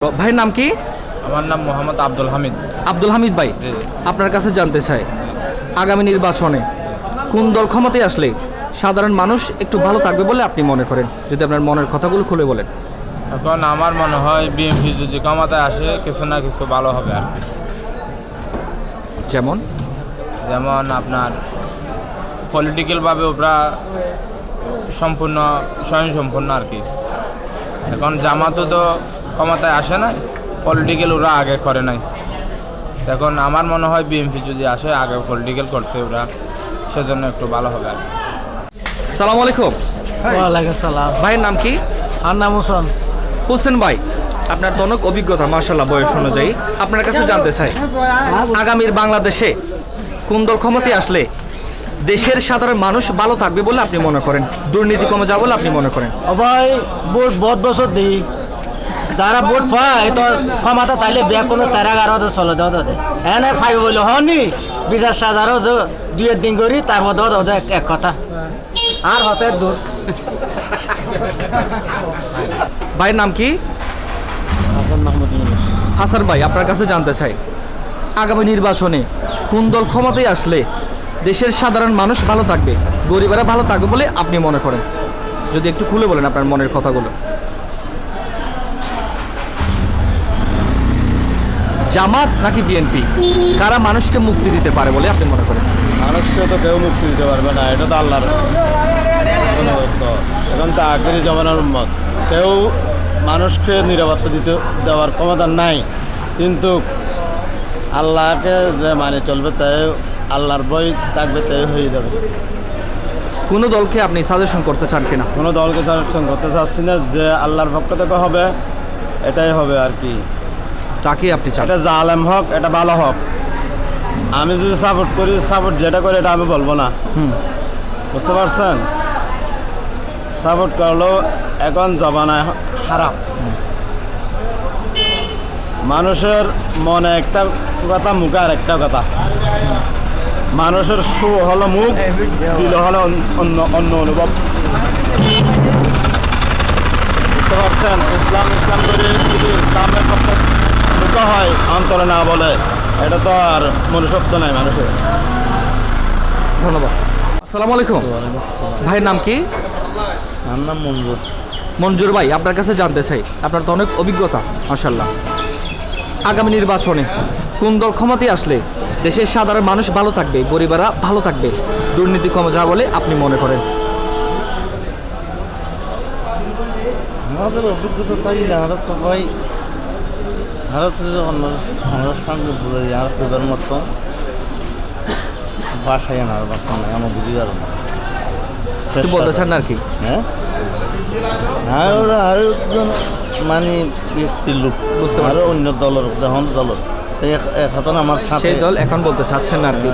ভাইয়ের নাম কি? আমার নাম মোহাম্মদ আব্দুল হামিদ। আব্দুল হামিদ ভাই আপনার কাছে জানতে চাই আগামী নির্বাচনে কোন দল ক্ষমতায় আসলে সাধারণ মানুষ একটু ভালো থাকবে বলে আপনি মনে করেন? যদি আপনার মনের কথাগুলো খুলে বলেন। এখন আমার মনে হয় বিএমপি যদি ক্ষমতায় আসে কিছু না কিছু ভালো হবে আর কি। যেমন? যেমন আপনার পলিটিক্যালভাবে ওরা সম্পূর্ণ স্বয়ংসম্পূর্ণ আর কি। এখন জামাতও তো ক্ষমতায় আসে নাই পলিটিক্যাল ওরা আগে করে নাই। এখন আমার মনে হয় বিএমপি যদি আসে আগে পলিটিক্যাল করছে ওরা সেজন্য একটু ভালো হবে আর সালাম আলাইকুম। ওয়ালাইকুম সালাম। ভাইয়ের নাম কি? আর নাম হোসেন। হোসেন ভাই আপনার তো অনেক অভিজ্ঞতা মার্শাল্লাহ বয়স অনুযায়ী। আপনার কাছে জানতে চাই আগামীর বাংলাদেশে কোন দল ক্ষমতায় আসলে দেশের সাধারণ মানুষ ভালো থাকবে বলে আপনি মনে করেন? দুর্নীতি কমে যাবে বলে আপনি মনে করেন? ও ভাই বহুত বছর দিই। যারা ভোট পায় তো ক্ষমতা তাইলে বিয়া কোনো তেরা গারো তো চলে দাও তাদের এনে ফাইভ বলে হনি বিচার সাজারও দুই দিন করি তারপর দাও দাও এক এক কথা। আর হতে দূর। ভাইয়ের নাম কি? হাসান মাহমুদ ইউনুস। হাসান ভাই আপনার কাছে জানতে চাই। আগামী নির্বাচনে কোন দল ক্ষমতায় আসলে দেশের সাধারণ মানুষ ভালো থাকবে গরিবেরা ভালো থাকবে বলে আপনি মনে করেন? যদি একটু খুলে বলেন আপনার মনের কথাগুলো। জামাত নাকি বিএনপি কারা মানুষকে মুক্তি দিতে পারে বলে আপনি মনে করেন? মানুষকে তো কেউ মুক্তি দিতে পারবে না এটা তো আল্লাহর এখন তো আগের জমানার উন্মত কেউ মানুষকে নিরাপত্তা দিতে দেওয়ার ক্ষমতা নাই কিন্তু আল্লাহকে যে মানে চলবে তাই আল্লাহর বই থাকবে তাই হয়ে যাবে। কোনো দলকে আপনি সাজেশন করতে চান কিনা? কোনো দলকে সাজেশন করতে চাচ্ছি না যে আল্লাহর পক্ষ থেকে হবে এটাই হবে আর কি। তাকে আপনি চান। এটা জালেম হোক এটা ভালো হোক। আমি যদি সাপোর্ট করি সাপোর্ট যেটা করি এটা আমি বলব না। হুম। বুঝতে পারছেন? সাপোর্ট করলেও এখন জমানায় খারাপ মানুষের মনে একটা কথা মুখে আর একটা কথা। মানুষের সু হলো মুখ দিল হলো অন্য অন্য অনুভব। বুঝতে পারছেন? ইসলাম ইসলাম করে ইসলামের পক্ষে মুখ হয় অন্তরে না বলে। এটা তো আর মনুষ্যত্ব নাই মানুষের। ধন্যবাদ। আসসালামু আলাইকুম। ভাইয়ের নাম কি? আমার নাম মঞ্জুর মঞ্জুর ভাই আপনার কাছে জানতে চাই আপনার তো অনেক অভিজ্ঞতা মাসাল্লাহ আগামী নির্বাচনে কোন দল ক্ষমতায় আসলে দেশের সাধারণ মানুষ ভালো থাকবে গরিবেরা ভালো থাকবে? দুর্নীতি কমে যাবে বলে আপনি মনে করেন? আমাদের অভিজ্ঞতা চাই না আমরা তো ভাই ভারতের আমরা সঙ্গে বলে দিই আমরা পরিবার মতো বাসায় আনার বাসা নাই আমার বুঝি পারো না। কিছু বলতে চান আর কি? হ্যাঁ? হ্যাঁ ওরা আরও একজন মানে ব্যক্তির লোক বুঝতে আরও অন্য দলের এখন দলের। হাতন আমার সাথে দল এখন বলতে চাচ্ছেন না আর কি